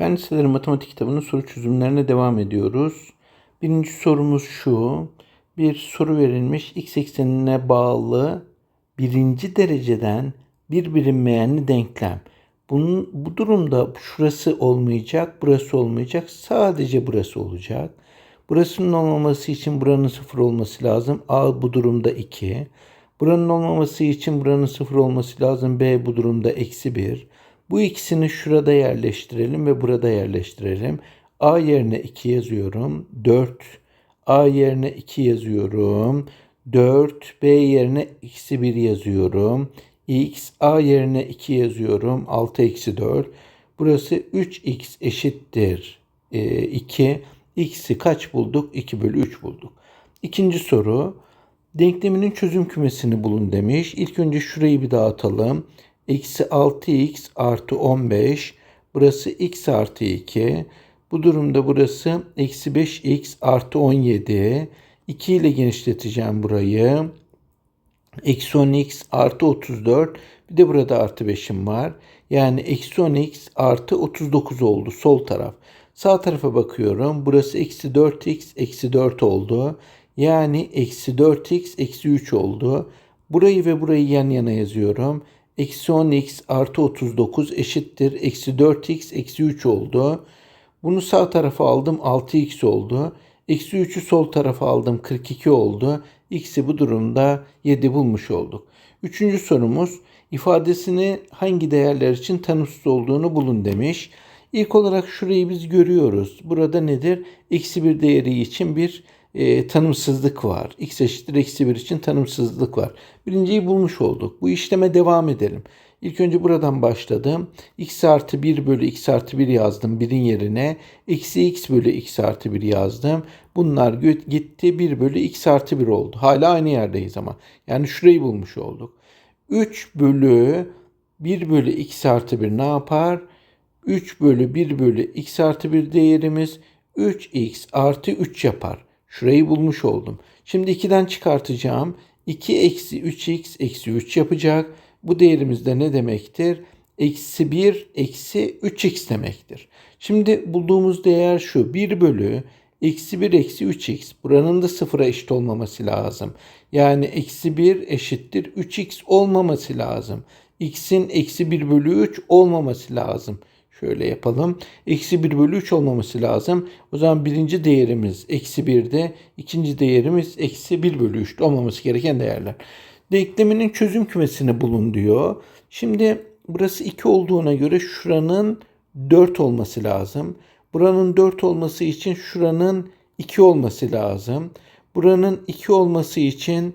Fen Liseleri Matematik kitabının soru çözümlerine devam ediyoruz. Birinci sorumuz şu. Bir soru verilmiş. X eksenine bağlı birinci dereceden bir bilinmeyenli denklem. Bunun, bu durumda şurası olmayacak, burası olmayacak. Sadece burası olacak. Burasının olmaması için buranın sıfır olması lazım. A bu durumda 2. Buranın olmaması için buranın sıfır olması lazım. B bu durumda eksi 1. Bu ikisini şurada yerleştirelim ve burada yerleştirelim. A yerine 2 yazıyorum. 4. A yerine 2 yazıyorum. 4. B yerine eksi 1 yazıyorum. X. A yerine 2 yazıyorum. 6 eksi 4. Burası 3x eşittir. E, 2. X'i kaç bulduk? 2 bölü 3 bulduk. İkinci soru. Denkleminin çözüm kümesini bulun demiş. İlk önce şurayı bir dağıtalım. Eksi 6x artı 15. Burası x artı 2. Bu durumda burası eksi 5x artı 17. 2 ile genişleteceğim burayı. Eksi 10x artı 34. Bir de burada artı 5'im var. Yani eksi 10x artı 39 oldu sol taraf. Sağ tarafa bakıyorum. Burası eksi 4x eksi 4 oldu. Yani eksi 4x eksi 3 oldu. Burayı ve burayı yan yana yazıyorum. Eksi 10x artı 39 eşittir. Eksi 4x eksi 3 oldu. Bunu sağ tarafa aldım 6x oldu. Eksi 3'ü sol tarafa aldım 42 oldu. X'i bu durumda 7 bulmuş olduk. Üçüncü sorumuz ifadesini hangi değerler için tanımsız olduğunu bulun demiş. İlk olarak şurayı biz görüyoruz. Burada nedir? Eksi bir değeri için bir e, tanımsızlık var. X eşittir eksi 1 için tanımsızlık var. Birinciyi bulmuş olduk. Bu işleme devam edelim. İlk önce buradan başladım. x artı 1 bölü x artı 1 yazdım birin yerine. Eksi x bölü x artı 1 yazdım. Bunlar gitti 1 bölü x artı 1 oldu. Hala aynı yerdeyiz ama. Yani şurayı bulmuş olduk. 3 bölü 1 bölü x artı 1 ne yapar? 3 bölü 1 bölü x artı 1 değerimiz 3x artı 3 yapar. Şurayı bulmuş oldum. Şimdi 2'den çıkartacağım. 2 eksi 3x eksi 3 yapacak. Bu değerimiz de ne demektir? Eksi 1 eksi 3x demektir. Şimdi bulduğumuz değer şu. 1 bölü eksi 1 eksi 3x. Buranın da sıfıra eşit olmaması lazım. Yani eksi 1 eşittir 3x olmaması lazım. x'in eksi 1 bölü 3 olmaması lazım. Şöyle yapalım. Eksi 1 bölü 3 olmaması lazım. O zaman birinci değerimiz eksi 1'de. ikinci değerimiz eksi 1 bölü 3'te olmaması gereken değerler. Denkleminin çözüm kümesini bulun diyor. Şimdi burası 2 olduğuna göre şuranın 4 olması lazım. Buranın 4 olması için şuranın 2 olması lazım. Buranın 2 olması için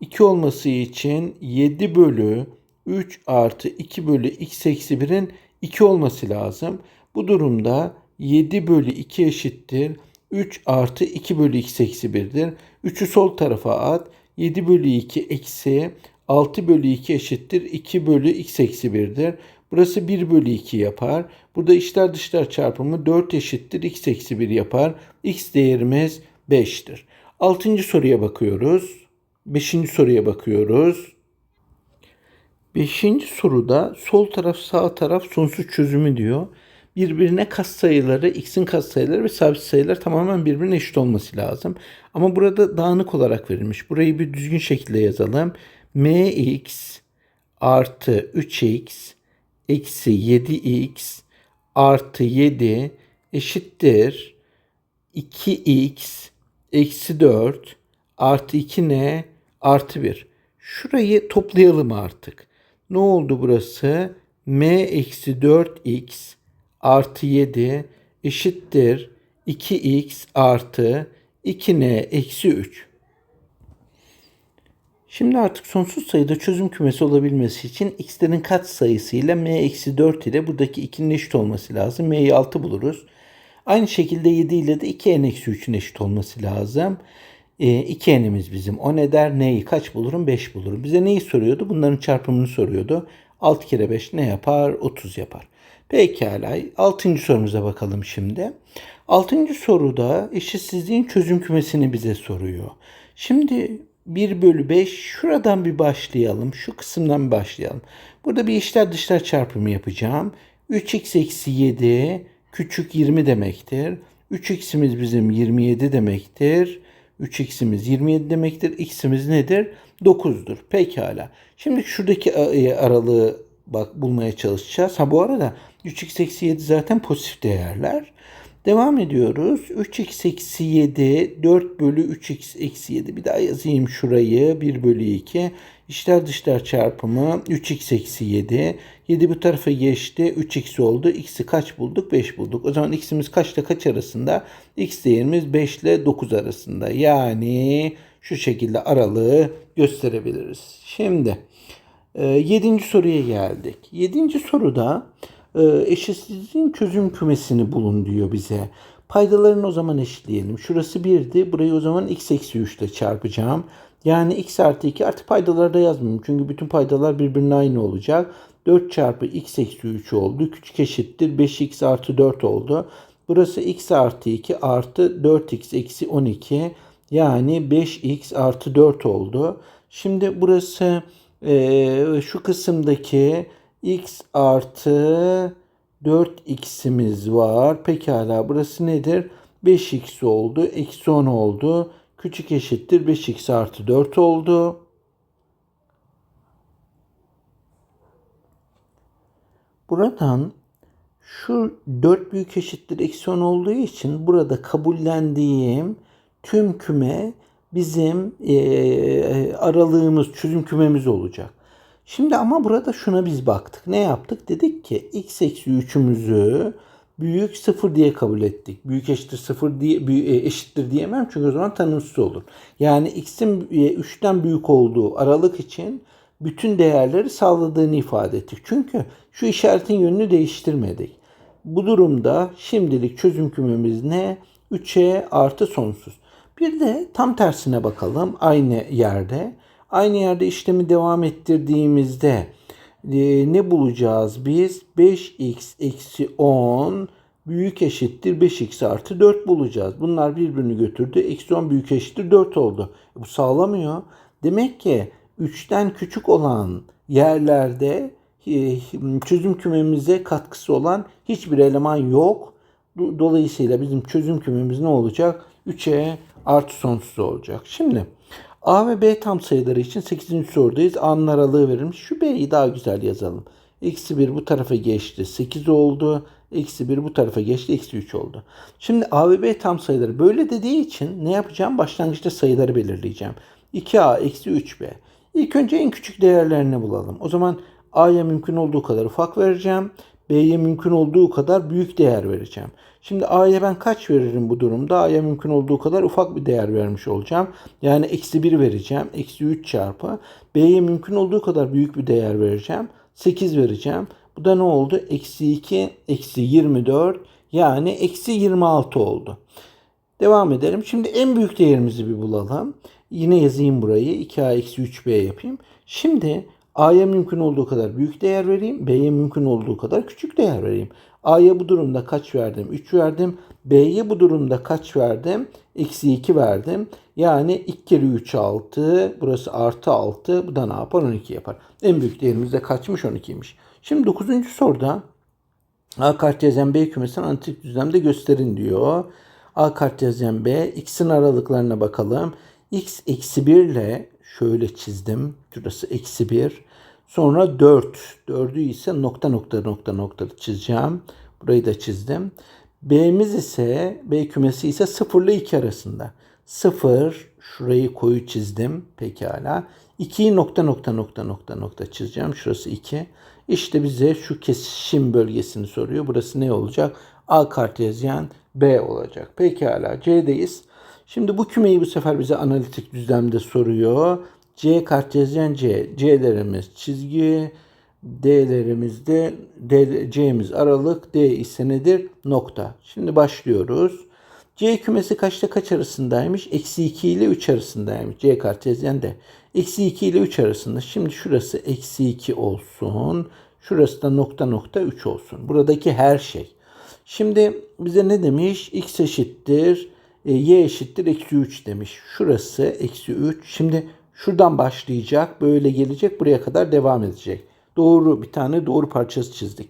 2 olması için 7 bölü 3 artı 2 bölü x eksi 1'in 2 olması lazım. Bu durumda 7 bölü 2 eşittir. 3 artı 2 bölü x eksi 1'dir. 3'ü sol tarafa at. 7 bölü 2 eksi 6 bölü 2 eşittir. 2 bölü x eksi 1'dir. Burası 1 bölü 2 yapar. Burada içler dışlar çarpımı 4 eşittir. x eksi 1 yapar. x değerimiz 5'tir. 6. soruya bakıyoruz. 5. soruya bakıyoruz. Beşinci soruda sol taraf sağ taraf sonsuz çözümü diyor. Birbirine kas sayıları, x'in kas sayıları ve sabit sayılar tamamen birbirine eşit olması lazım. Ama burada dağınık olarak verilmiş. Burayı bir düzgün şekilde yazalım. mx artı 3x eksi 7x artı 7 eşittir 2x eksi 4 artı 2n artı 1. Şurayı toplayalım artık. Ne oldu burası? m eksi 4x artı 7 eşittir 2x artı 2n eksi 3. Şimdi artık sonsuz sayıda çözüm kümesi olabilmesi için x'lerin kat sayısıyla m eksi 4 ile buradaki 2'nin eşit olması lazım. m'yi 6 buluruz. Aynı şekilde 7 ile de 2n eksi 3'ün eşit olması lazım. E, 2n'imiz bizim. O ne der? Neyi kaç bulurum? 5 bulurum. Bize neyi soruyordu? Bunların çarpımını soruyordu. 6 kere 5 ne yapar? 30 yapar. Pekala. 6. sorumuza bakalım şimdi. 6. soruda eşitsizliğin çözüm kümesini bize soruyor. Şimdi 1 bölü 5 şuradan bir başlayalım. Şu kısımdan bir başlayalım. Burada bir işler dışlar çarpımı yapacağım. 3x eksi 7 küçük 20 demektir. 3x'imiz bizim 27 demektir. 3x'imiz 27 demektir. x'imiz nedir? 9'dur. Pekala. Şimdi şuradaki e, aralığı bak bulmaya çalışacağız. Ha bu arada 3x eksi 7 zaten pozitif değerler. Devam ediyoruz. 3x eksi 7 4 bölü 3x eksi 7. Bir daha yazayım şurayı. 1 bölü 2. İçler dışlar çarpımı 3x eksi 7. 7 bu tarafa geçti. 3x oldu. X'i kaç bulduk? 5 bulduk. O zaman x'imiz kaçla kaç arasında? X değerimiz 5 ile 9 arasında. Yani şu şekilde aralığı gösterebiliriz. Şimdi e, yedinci soruya geldik. Yedinci soruda e, eşitsizliğin çözüm kümesini bulun diyor bize. Paydalarını o zaman eşitleyelim. Şurası 1'di. Burayı o zaman x eksi 3 ile çarpacağım. Yani x artı 2 artı paydaları da yazmayayım. Çünkü bütün paydalar birbirine aynı olacak. 4 çarpı x eksi 3 oldu. Küçük eşittir. 5x artı 4 oldu. Burası x artı 2 artı 4x eksi 12. Yani 5x artı 4 oldu. Şimdi burası e, şu kısımdaki x artı 4x'imiz var. Pekala burası nedir? 5x oldu. Eksi 10 oldu. Küçük eşittir 5x artı 4 oldu. Buradan şu 4 büyük eşittir eksi 10 olduğu için burada kabullendiğim tüm küme bizim e, aralığımız, çözüm kümemiz olacak. Şimdi ama burada şuna biz baktık. Ne yaptık? Dedik ki x eksi 3'ümüzü büyük 0 diye kabul ettik. Büyük eşittir 0 diye büyük, eşittir diyemem çünkü o zaman tanımsız olur. Yani x'in 3'ten büyük olduğu aralık için bütün değerleri sağladığını ifade ettik. Çünkü şu işaretin yönünü değiştirmedik. Bu durumda şimdilik çözüm kümemiz ne? 3'e artı sonsuz. Bir de tam tersine bakalım aynı yerde. Aynı yerde işlemi devam ettirdiğimizde e, ne bulacağız biz? 5x eksi 10 büyük eşittir 5x artı 4 bulacağız. Bunlar birbirini götürdü. Eksi 10 büyük eşittir 4 oldu. E, bu sağlamıyor. Demek ki 3'ten küçük olan yerlerde e, çözüm kümemize katkısı olan hiçbir eleman yok. Dolayısıyla bizim çözüm kümemiz ne olacak? 3'e artı sonsuz olacak. Şimdi A ve B tam sayıları için 8. sorudayız. A'nın aralığı verilmiş. Şu B'yi daha güzel yazalım. Eksi 1 bu tarafa geçti. 8 oldu. Eksi 1 bu tarafa geçti. Eksi 3 oldu. Şimdi A ve B tam sayıları böyle dediği için ne yapacağım? Başlangıçta sayıları belirleyeceğim. 2A eksi 3B. İlk önce en küçük değerlerini bulalım. O zaman A'ya mümkün olduğu kadar ufak vereceğim. B'ye mümkün olduğu kadar büyük değer vereceğim. Şimdi A'ya ben kaç veririm bu durumda? A'ya mümkün olduğu kadar ufak bir değer vermiş olacağım. Yani eksi 1 vereceğim. Eksi 3 çarpı. B'ye mümkün olduğu kadar büyük bir değer vereceğim. 8 vereceğim. Bu da ne oldu? Eksi 2, eksi 24 yani eksi 26 oldu. Devam edelim. Şimdi en büyük değerimizi bir bulalım. Yine yazayım burayı. 2A eksi 3B yapayım. Şimdi A'ya mümkün olduğu kadar büyük değer vereyim. B'ye mümkün olduğu kadar küçük değer vereyim. A'ya bu durumda kaç verdim? 3 verdim. B'ye bu durumda kaç verdim? Eksi 2 verdim. Yani 2 kere 3 6. Burası artı 6. Bu da ne yapar? 12 yapar. En büyük değerimiz de kaçmış? 12'ymiş. Şimdi 9. soruda A kartezyen B kümesini analitik düzlemde gösterin diyor. A kartezyen B. X'in aralıklarına bakalım. X eksi 1 ile şöyle çizdim. Şurası eksi 1. Sonra 4. 4'ü ise nokta nokta nokta nokta çizeceğim. Burayı da çizdim. B'miz ise B kümesi ise 0 ile 2 arasında. 0 şurayı koyu çizdim. Pekala. 2'yi nokta nokta nokta nokta nokta çizeceğim. Şurası 2. İşte bize şu kesişim bölgesini soruyor. Burası ne olacak? A kartezyen B olacak. Pekala. C'deyiz. Şimdi bu kümeyi bu sefer bize analitik düzlemde soruyor. C kartezyen C. C'lerimiz çizgi. D'lerimiz de D, C'miz aralık. D ise nedir? Nokta. Şimdi başlıyoruz. C kümesi kaçta kaç arasındaymış? Eksi 2 ile 3 arasındaymış. C kartezyen de. Eksi 2 ile 3 arasında. Şimdi şurası eksi 2 olsun. Şurası da nokta nokta 3 olsun. Buradaki her şey. Şimdi bize ne demiş? X eşittir. E, y eşittir eksi 3 demiş. Şurası eksi 3. Şimdi Şuradan başlayacak, böyle gelecek, buraya kadar devam edecek. Doğru bir tane doğru parçası çizdik.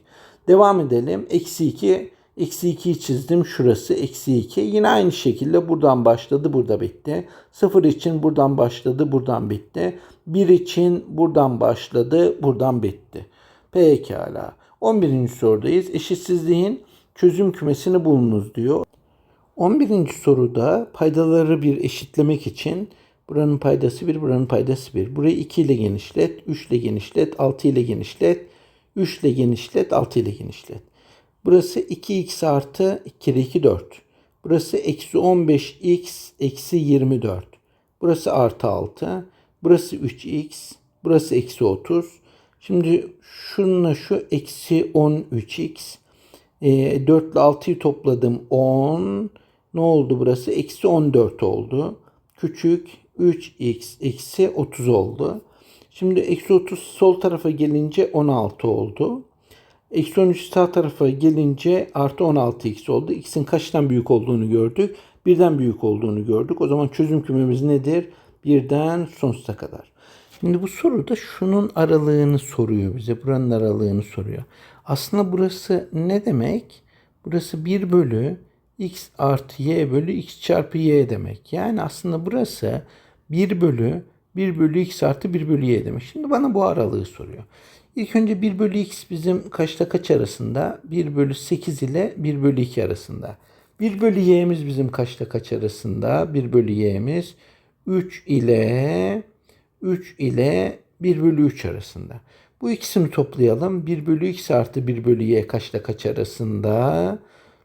Devam edelim. Eksi 2 Eksi 2'yi çizdim. Şurası eksi 2. Yine aynı şekilde buradan başladı. Burada bitti. 0 için buradan başladı. Buradan bitti. 1 için buradan başladı. Buradan bitti. Pekala. 11. sorudayız. Eşitsizliğin çözüm kümesini bulunuz diyor. 11. soruda paydaları bir eşitlemek için buranın paydası 1, buranın paydası 1. Burayı 2 ile genişlet, 3 ile genişlet, 6 ile genişlet, 3 ile genişlet, 6 ile genişlet. Burası 2x artı 2 kere 2 4. Burası eksi 15x eksi 24. Burası artı 6. Burası 3x. Burası eksi 30. Şimdi şununla şu eksi 13x. E, 4 ile 6'yı topladım 10. Ne oldu burası? Eksi 14 oldu. Küçük 3x eksi 30 oldu. Şimdi eksi 30 sol tarafa gelince 16 oldu. Eksi 13 sağ tarafa gelince artı 16x oldu. X'in kaçtan büyük olduğunu gördük. Birden büyük olduğunu gördük. O zaman çözüm kümemiz nedir? Birden sonsuza kadar. Şimdi bu soruda şunun aralığını soruyor bize. Buranın aralığını soruyor. Aslında burası ne demek? Burası 1 bölü x artı y bölü x çarpı y demek. Yani aslında burası 1 bölü 1 bölü x artı 1 bölü y demek. Şimdi bana bu aralığı soruyor. İlk önce 1 bölü x bizim kaçta kaç arasında? 1 bölü 8 ile 1 bölü 2 arasında. 1 bölü y'miz bizim kaçta kaç arasında? 1 bölü y'miz 3 ile 3 ile 1 bölü 3 arasında. Bu ikisini toplayalım. 1 bölü x artı 1 bölü y kaçta kaç arasında?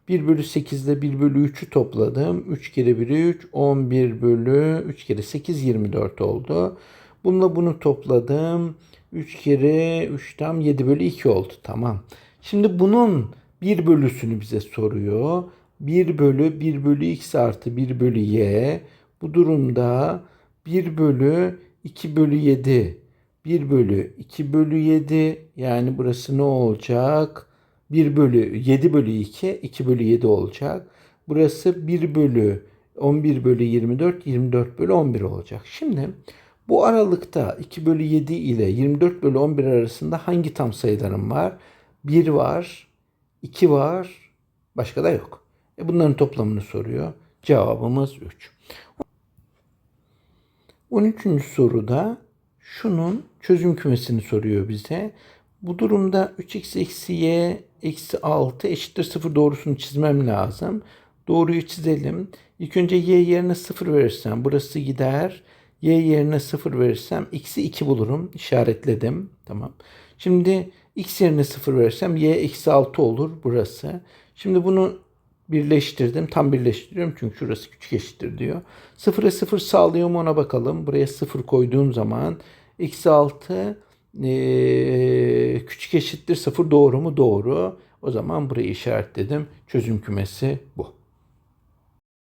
1 bölü 8 ile 1 bölü 3'ü topladım. 3 kere 1 3. 11 bölü 3 kere 8 24 oldu. Bununla bunu topladım. 3 kere 3 tam 7 bölü 2 oldu. Tamam. Şimdi bunun 1 bölüsünü bize soruyor. 1 bölü 1 bölü x artı 1 bölü y. Bu durumda 1 bölü 2 bölü 7. 1 bölü 2 bölü 7. Yani burası ne olacak? 1 bölü 7 bölü 2. 2 bölü 7 olacak. Burası 1 bölü 11 bölü 24. 24 bölü 11 olacak. Şimdi bu aralıkta 2 bölü 7 ile 24 bölü 11 arasında hangi tam sayılarım var? 1 var, 2 var, başka da yok. E bunların toplamını soruyor. Cevabımız 3. 13. soruda şunun çözüm kümesini soruyor bize. Bu durumda 3x eksi y eksi 6 eşittir 0 doğrusunu çizmem lazım. Doğruyu çizelim. İlk önce y yerine 0 verirsem burası gider. Y yerine 0 verirsem x'i 2 bulurum. İşaretledim. Tamam. Şimdi x yerine 0 verirsem y eksi 6 olur burası. Şimdi bunu birleştirdim. Tam birleştiriyorum çünkü şurası küçük eşittir diyor. 0'a 0 sağlıyor mu ona bakalım. Buraya 0 koyduğum zaman eksi 6 ee, küçük eşittir 0 doğru mu? Doğru. O zaman burayı işaretledim. Çözüm kümesi bu.